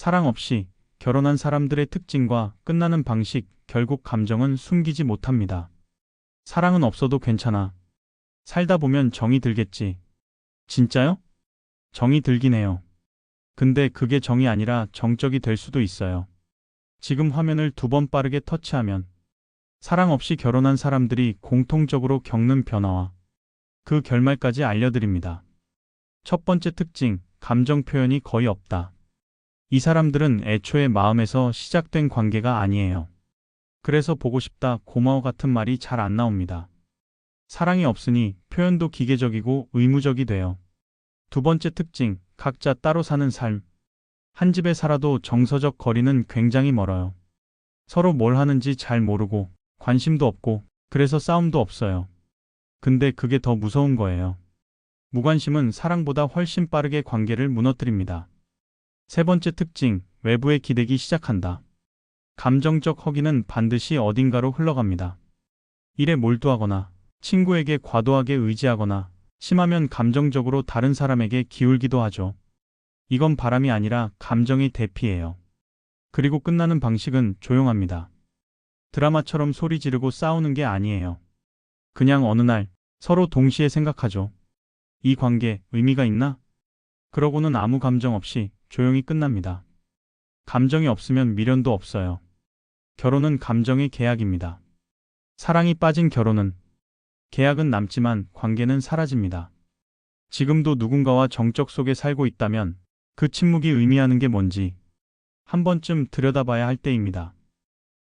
사랑 없이 결혼한 사람들의 특징과 끝나는 방식, 결국 감정은 숨기지 못합니다. 사랑은 없어도 괜찮아. 살다 보면 정이 들겠지. 진짜요? 정이 들긴 해요. 근데 그게 정이 아니라 정적이 될 수도 있어요. 지금 화면을 두 번 빠르게 터치하면 사랑 없이 결혼한 사람들이 공통적으로 겪는 변화와 그 결말까지 알려드립니다. 첫 번째 특징, 감정 표현이 거의 없다. 이 사람들은 애초에 마음에서 시작된 관계가 아니에요. 그래서 보고 싶다, 고마워 같은 말이 잘 안 나옵니다. 사랑이 없으니 표현도 기계적이고 의무적이 돼요. 두 번째 특징, 각자 따로 사는 삶. 한 집에 살아도 정서적 거리는 굉장히 멀어요. 서로 뭘 하는지 잘 모르고, 관심도 없고, 그래서 싸움도 없어요. 근데 그게 더 무서운 거예요. 무관심은 사랑보다 훨씬 빠르게 관계를 무너뜨립니다. 세 번째 특징, 외부에 기대기 시작한다. 감정적 허기는 반드시 어딘가로 흘러갑니다. 일에 몰두하거나, 친구에게 과도하게 의지하거나, 심하면 감정적으로 다른 사람에게 기울기도 하죠. 이건 바람이 아니라 감정의 대피예요. 그리고 끝나는 방식은 조용합니다. 드라마처럼 소리 지르고 싸우는 게 아니에요. 그냥 어느 날 서로 동시에 생각하죠. 이 관계 의미가 있나? 그러고는 아무 감정 없이 조용히 끝납니다. 감정이 없으면 미련도 없어요. 결혼은 감정의 계약입니다. 사랑이 빠진 결혼은 계약은 남지만 관계는 사라집니다. 지금도 누군가와 정적 속에 살고 있다면 그 침묵이 의미하는 게 뭔지 한 번쯤 들여다봐야 할 때입니다.